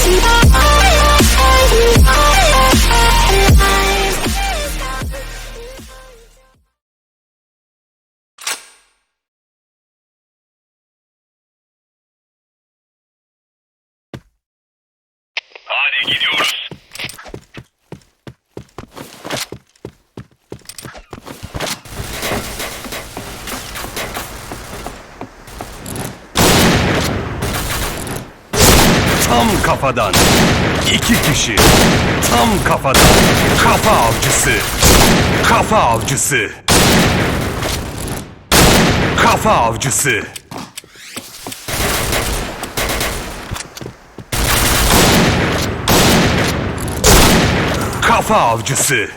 Hadi Tam kafadan. İki kişi. Tam kafadan. Kafa avcısı. Kafa avcısı. Kafa avcısı. Kafa avcısı.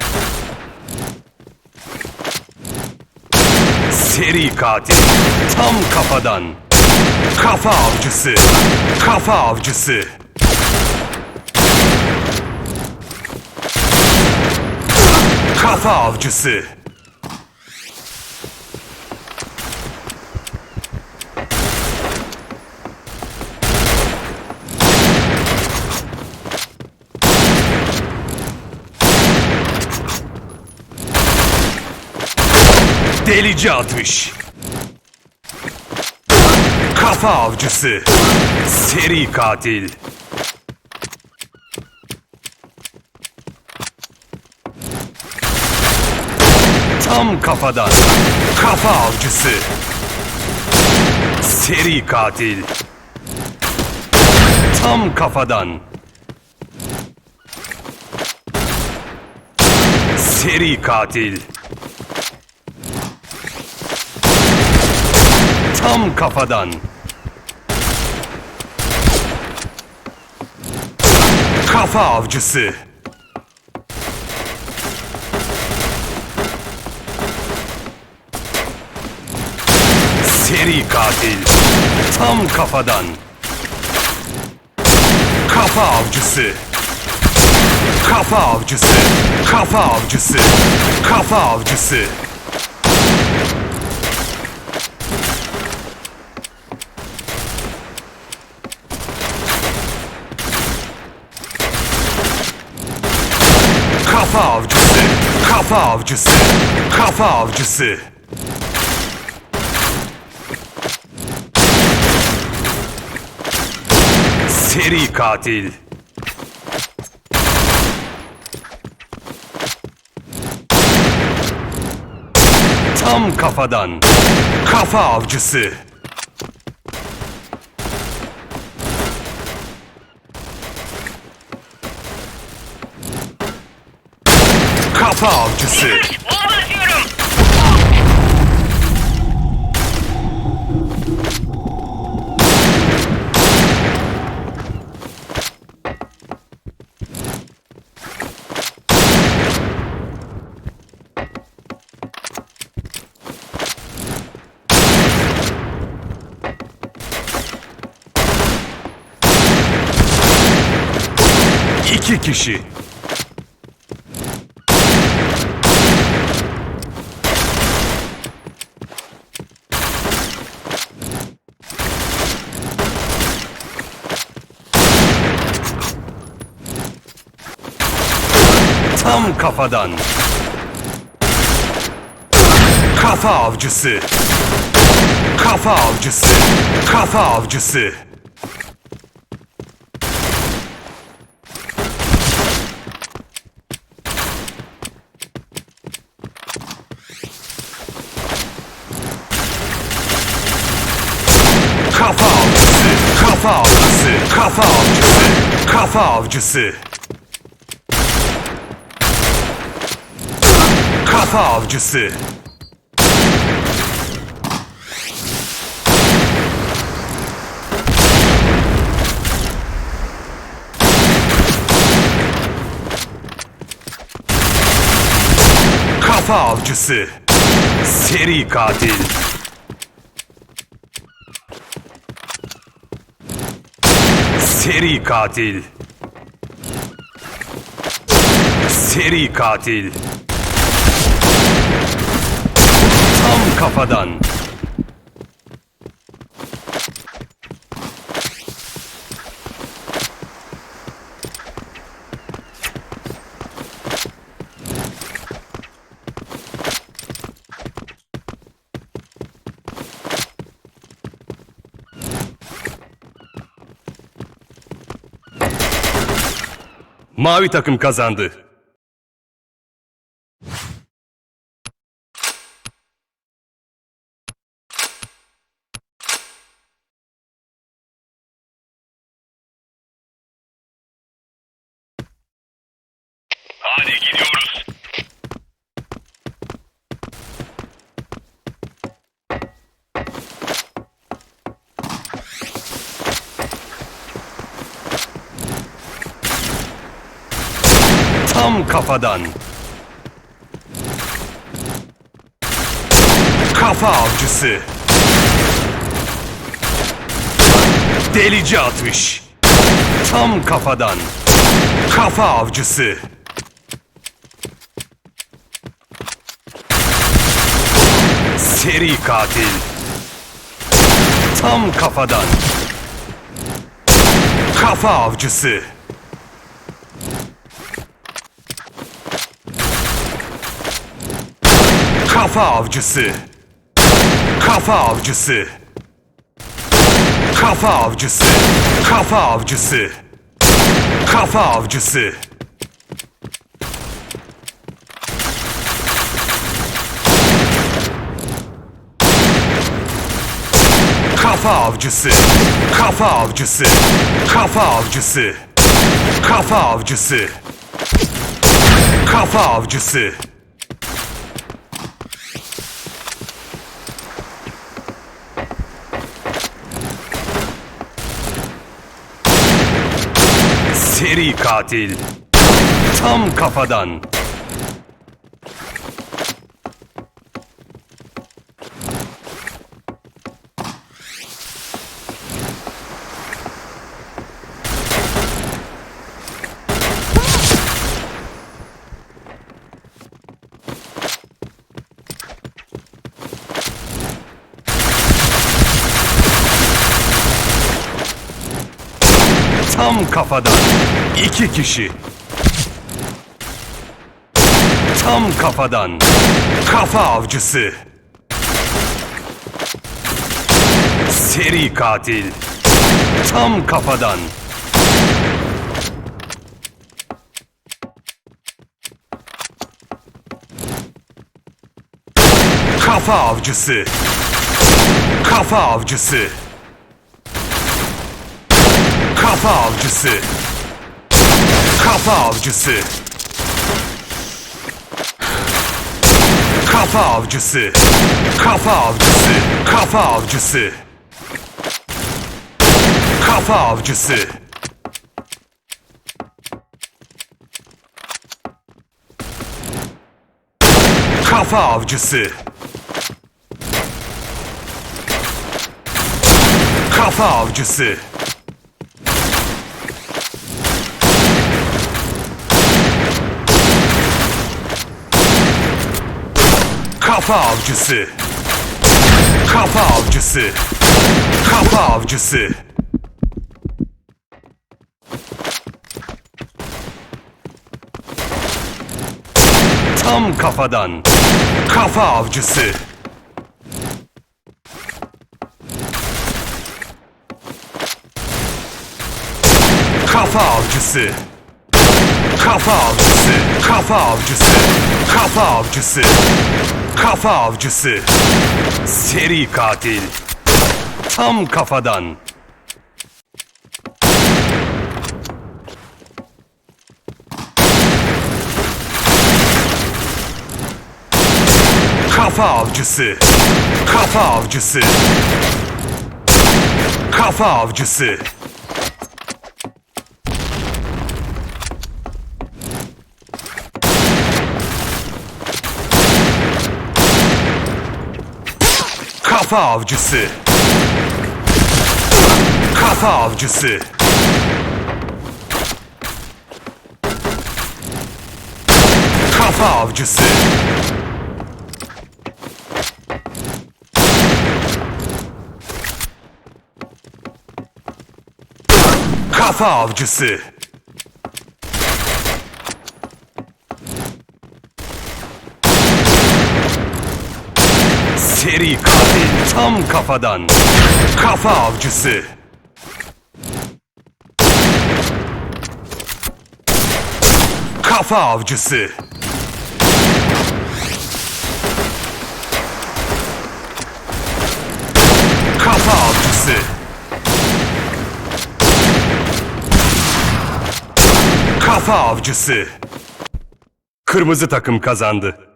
Seri katil. Tam kafadan. Kafa avcısı. Kafa avcısı. Kafa avcısı. Delici atmış. Kafa avcısı. Seri katil. Tam kafadan. Kafa avcısı. Seri katil. Tam kafadan. Seri katil. Tam kafadan. Kafa avcısı. Seri katil. Tam kafadan. Kafa avcısı. Kafa avcısı. Kafa avcısı. Kafa avcısı. Kafa avcısı. Kafa avcısı. Kafa avcısı. Seri katil. Tam kafadan. Kafa avcısı. Kafa avcısı. Kişi. Tam kafadan. Kafa avcısı. Kafa avcısı. Kafa avcısı. Kafa avcısı, kafa avcısı, kafa avcısı, kafa avcısı. Kafa avcısı. Kafa avcısı. Seri katil. Seri katil. Seri katil. Tam kafadan. Mavi takım kazandı. Kafadan. Kafa avcısı. Delici atış. Tam kafadan. Kafa avcısı. Seri katil. Tam kafadan. Kafa avcısı. Kafa avcısı. Kafa avcısı. Kafa avcısı. Kafa avcısı. Kafa avcısı. Kafa avcısı. Kafa avcısı. Kafa avcısı. Kafa avcısı. Kafa avcısı. Seri katil. Tam kafadan. Tam kafadan. İki kişi. Tam kafadan. Kafa avcısı. Seri katil. Tam kafadan. Kafa avcısı. Kafa avcısı. Kafa avcısı. Kafa avcısı. Kafa avcısı. Kafa avcısı. Kafa avcısı. Kafa avcısı. Kafa avcısı. Kafa avcısı. Kafa avcısı. Kafa avcısı. Kafa avcısı. Tam kafadan. Kafa avcısı. Kafa avcısı. Kafa avcısı. Kafa avcısı. Kafa avcısı. Kafa avcısı. Seri katil. Tam kafadan. Kafa avcısı. Kafa avcısı. Kafa avcısı. Kafa avcısı. Kafa avcısı. Kafa avcısı. Kafa avcısı. Seri katil tam kafadan. Kafa avcısı. Kafa avcısı. Kafa avcısı. Kafa avcısı. Kırmızı takım kazandı.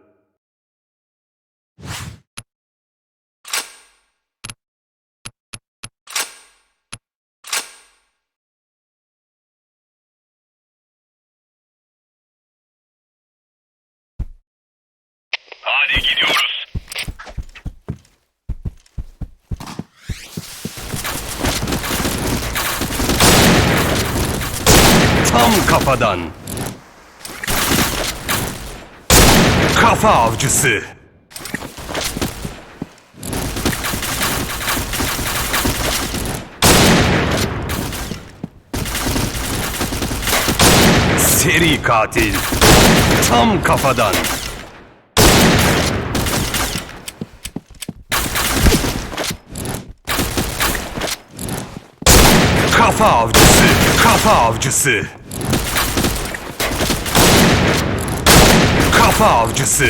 Hadi gidiyoruz. Tam kafadan. Kafa avcısı. Seri katil. Tam kafadan. Kafa avcısı. Kafa avcısı. Kafa avcısı.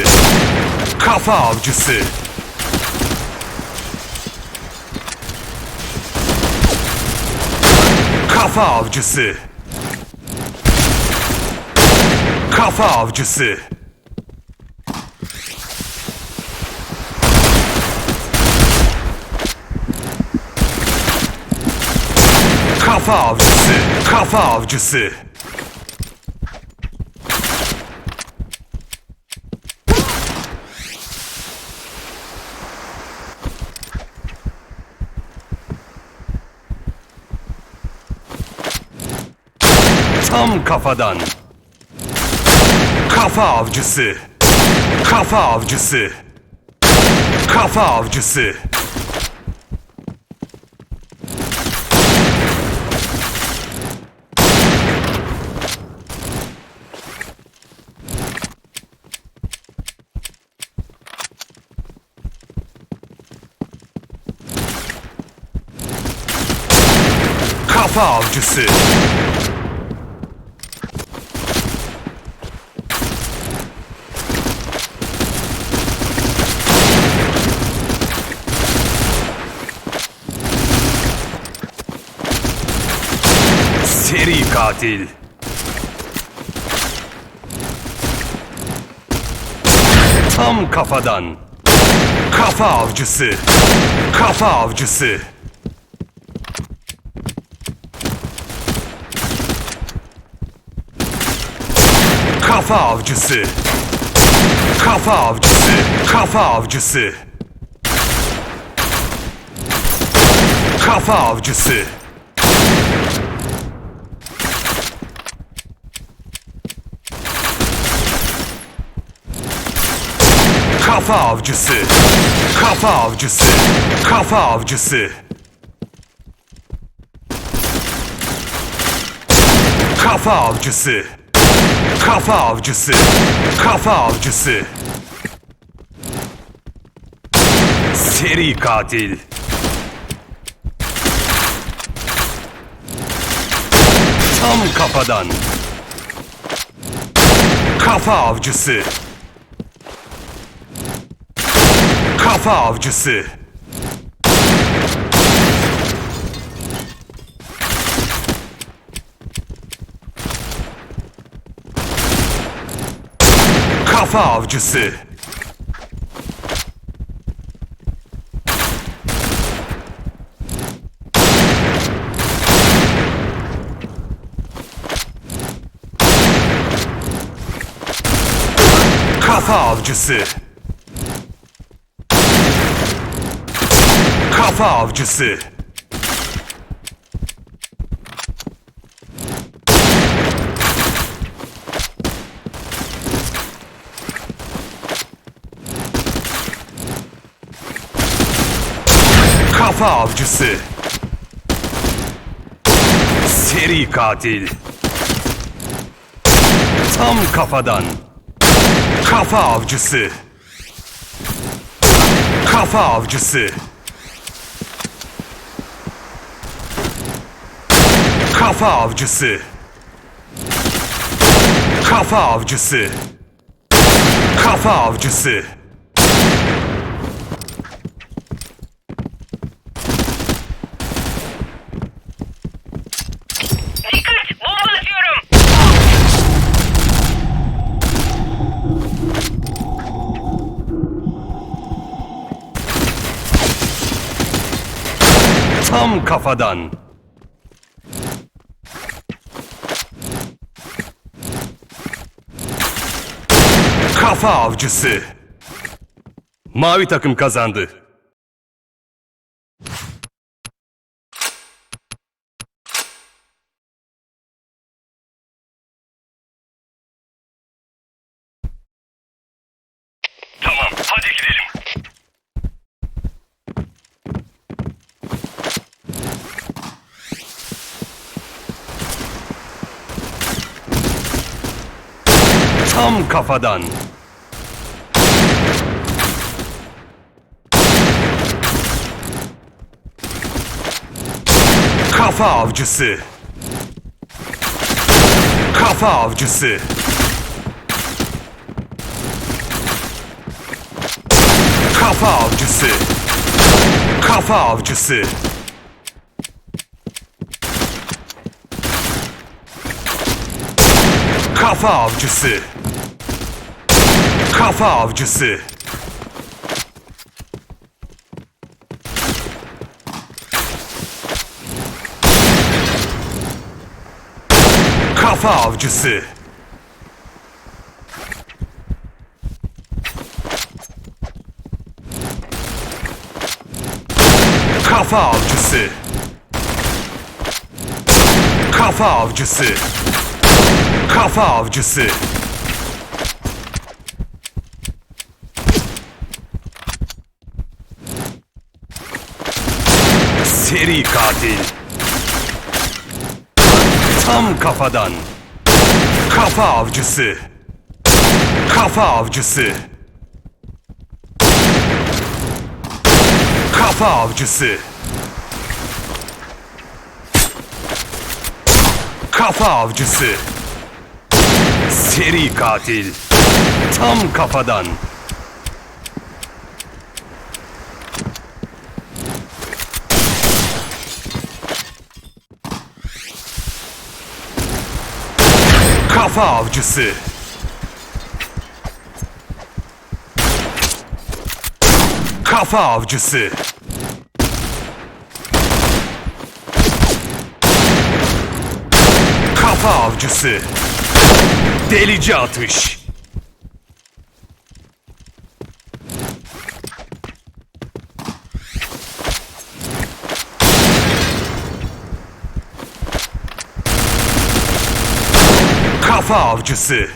Kafa avcısı. Kafa avcısı. Kafa avcısı. Kafa avcısı. Kafa avcısı. Tam kafadan. Kafa avcısı. Kafa avcısı. Kafa avcısı. Avcısı. Seri katil. Tam kafadan. Kafa avcısı. Kafa avcısı. Kafa avcısı. Kafa avcısı. Kafa avcısı. Kafa avcısı. Kafa avcısı. Kafa avcısı. Kafa avcısı. Kafa avcısı. Kafa avcısı. Kafa avcısı. Seri katil. Tam kafadan. Kafa avcısı. Kafa avcısı. Kafa avcısı. Kafa avcısı. Kafa avcısı. Kafa avcısı. Seri katil. Tam kafadan. Kafa avcısı. Kafa avcısı. Kafa avcısı. Kafa avcısı. Kafa avcısı. Tam kafadan. Kafa avcısı. Mavi takım kazandı. Tam kafadan. Kafa avcısı. Kafa avcısı. Kafa avcısı. Kafa avcısı. Kafa avcısı. Kafa avcısı. Kafa avcısı. Kafa avcısı. Kafa avcısı. Kafa avcısı. Seri katil. Tam kafadan. Kafa avcısı. Kafa avcısı. Kafa avcısı. Kafa avcısı. Seri katil. Tam kafadan. Kafa avcısı. Kafa avcısı. Kafa avcısı. Delici atış. Kafa avcısı.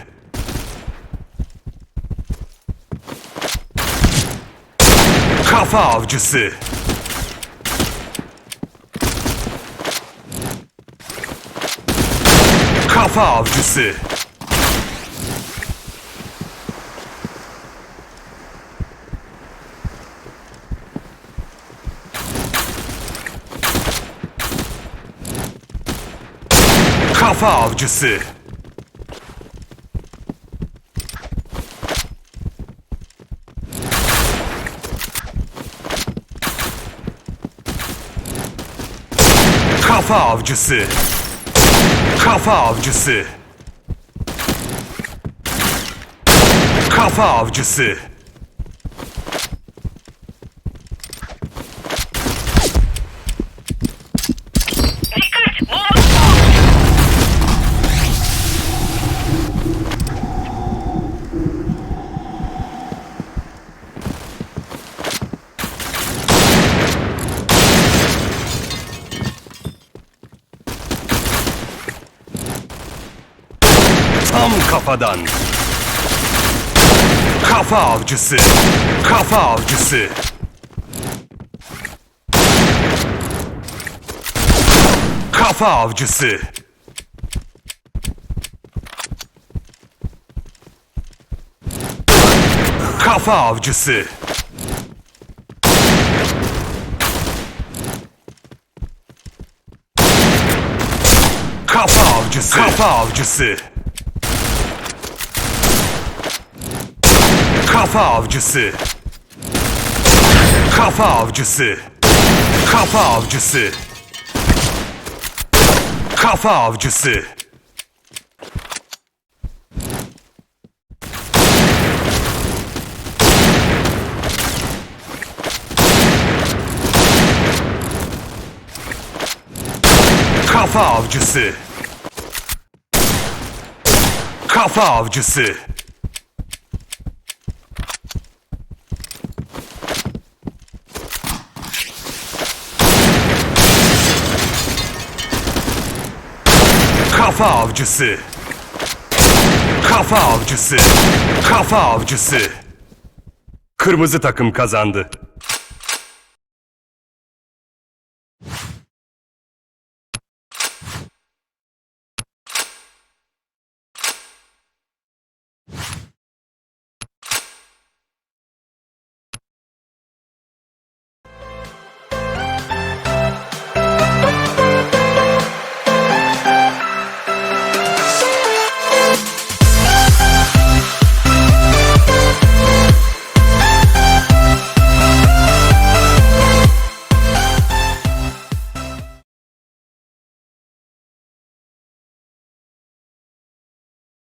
Kafa avcısı. Kafa avcısı. Kafa avcısı. Kafa avcısı. Kafa avcısı. Kafa avcısı. Tam kafadan. Kafa avcısı. Kafa avcısı. Kafa avcısı. Kafa avcısı. Kafa avcısı. Kafa avcısı. Kafa avcısı. Kafa avcısı. Kafa avcısı. Kafa avcısı. Kafa avcısı. Kafa avcısı. Kafa avcısı. Kafa avcısı. Kafa avcısı. Kırmızı takım kazandı.